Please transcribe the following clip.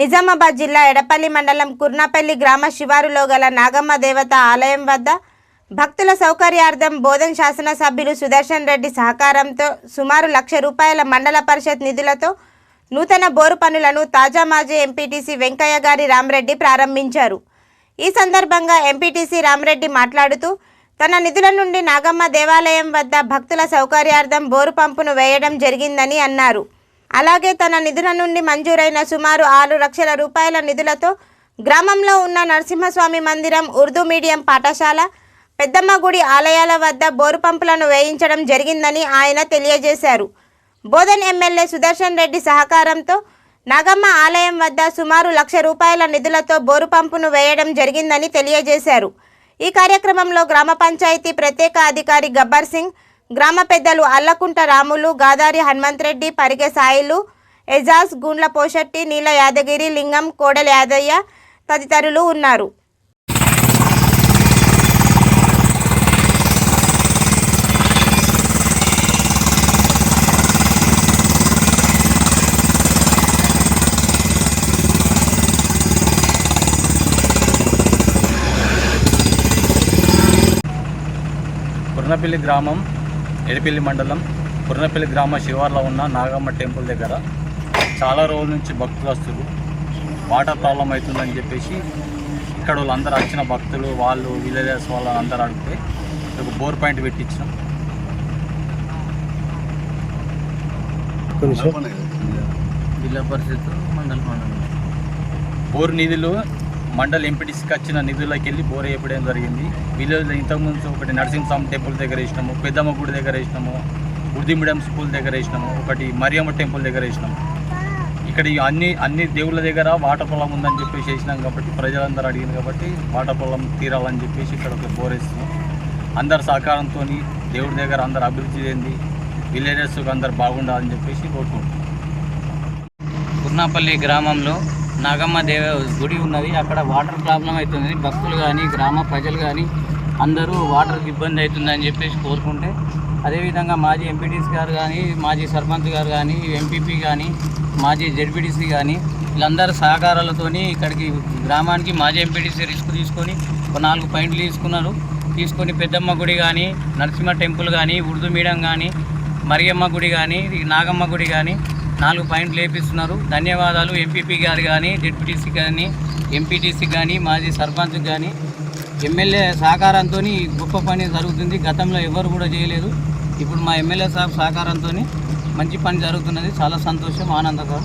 నిజామాబాద్ జిల్లా ఎడపల్లి మండలం కుర్నాపల్లి గ్రామ శివారులో గల నాగమ్మ దేవత ఆలయం వద్ద భక్తుల సౌకర్యార్థం బోధన్ శాసనసభ్యులు సుదర్శన్ రెడ్డి సహకారంతో సుమారు లక్ష రూపాయల మండల పరిషత్ నిధులతో నూతన బోరు పనులను తాజా మాజీ ఎంపీటీసీ వెంకయ్య గారి రామరెడ్డి ప్రారంభించారు. ఈ సందర్భంగా ఎంపీటీసీ రామరెడ్డి మాట్లాడుతూ తన నిధుల నుండి నాగమ్మ దేవాలయం వద్ద భక్తుల సౌకర్యార్థం బోరు పంపును వేయడం జరిగిందని అన్నారు. అలాగే తన నిధుల నుండి మంజూరైన సుమారు ఆరు లక్షల రూపాయల నిధులతో గ్రామంలో ఉన్న నరసింహస్వామి మందిరం ఉర్దూ మీడియం పాఠశాల పెద్దమ్మ గుడి ఆలయాల వద్ద బోరు పంపులను వేయించడం జరిగిందని ఆయన తెలియజేశారు. బోధన్ ఎమ్మెల్యే సుదర్శన్ రెడ్డి సహకారంతో నాగమ్మ ఆలయం వద్ద సుమారు లక్ష రూపాయల నిధులతో బోరు పంపును వేయడం జరిగిందని తెలియజేశారు. ఈ కార్యక్రమంలో గ్రామ పంచాయతీ ప్రత్యేక అధికారి గబ్బర్ సింగ్ గ్రామ పెద్దలు అల్లకుంట రాములు గాదారి హనుమంతరెడ్డి పరిగె సాయిలు ఎజాజ్ గుండ్ల పోషెట్టి నీల యాదగిరి లింగం కోడెల యాదయ్య తదితరులు ఉన్నారు. కుర్నపల్లి గ్రామం ఎడిపల్లి మండలం కుర్నపల్లి గ్రామ శివార్లో ఉన్న నాగమ్మ టెంపుల్ దగ్గర చాలా రోజుల నుంచి భక్తులు వస్తారు వాటర్ ప్రాబ్లం అవుతుందని చెప్పేసి ఇక్కడ వాళ్ళందరూ వచ్చిన భక్తులు వాళ్ళు విలేజెస్ వాళ్ళు అందరూ అడిగితే ఒక బోర్ పాయింట్ పెట్టించినాం. జిల్లా పరిషత్ మండలం బోర్ నిధులు మండల్ ఎంపీటీసీకి వచ్చిన నిధులకి వెళ్ళి బోర్ వేయడం జరిగింది. విలేజ్లో ఇంతకుముందు ఒకటి నరసింహస్వామి టెంపుల్ దగ్గర వేసినాము పెద్దమ్మ గుడి దగ్గర వేసినాము ఉర్దూ మీడియం స్కూల్ దగ్గర వేసినాము ఒకటి మరియమ్మ టెంపుల్ దగ్గర వేసినాము. ఇక్కడ అన్ని అన్ని దేవుళ్ళ దగ్గర వాటర్ పొలం ఉందని చెప్పేసి వేసినాం కాబట్టి ప్రజలందరూ అడిగింది కాబట్టి వాటర్ పొలం తీరాలని చెప్పేసి ఇక్కడ ఒక బోర్ వేస్తున్నాం అందరి సహకారంతో దేవుడి దగ్గర అందరు అభివృద్ధి చెంది విలేజెస్కి అందరు బాగుండాలని చెప్పేసి కోరుకుంటున్నాం. కుర్నాపల్లి గ్రామంలో నాగమ్మ దేవ గుడి ఉన్నది. అక్కడ వాటర్ ప్రాబ్లం అవుతుంది. భక్తులు కానీ గ్రామ ప్రజలు కానీ అందరూ వాటర్కి ఇబ్బంది అవుతుందని చెప్పేసి కోరుకుంటే అదేవిధంగా మాజీ ఎంపీటీసీ గారు కానీ మాజీ సర్పంచ్ గారు కానీ ఎంపీపీ కానీ మాజీ జెడ్పీటీసీ కానీ వీళ్ళందరూ సహకారాలతోని ఇక్కడికి గ్రామానికి మాజీ ఎంపీటీసీ రిస్క్ తీసుకొని ఒక నాలుగు పాయింట్లు తీసుకున్నారు. తీసుకొని పెద్దమ్మ గుడి కానీ నరసింహ టెంపుల్ కానీ ఉర్దూ మీడియం కానీ మరియమ్మ గుడి కానీ నాగమ్మ గుడి కానీ నాలుగు పాయింట్లు వేపిస్తున్నారు. ధన్యవాదాలు. ఎంపీపీ గారు కానీ డిప్యూటీసీ కానీ ఎంపీటీసీ కానీ మాజీ సర్పంచ్ కానీ ఎమ్మెల్యే సహకారంతో గొప్ప పని జరుగుతుంది. గతంలో ఎవరు కూడా చేయలేదు. ఇప్పుడు మా ఎమ్మెల్యే సాబ్ సహకారంతో మంచి పని జరుగుతున్నది. చాలా సంతోషం ఆనందకరం.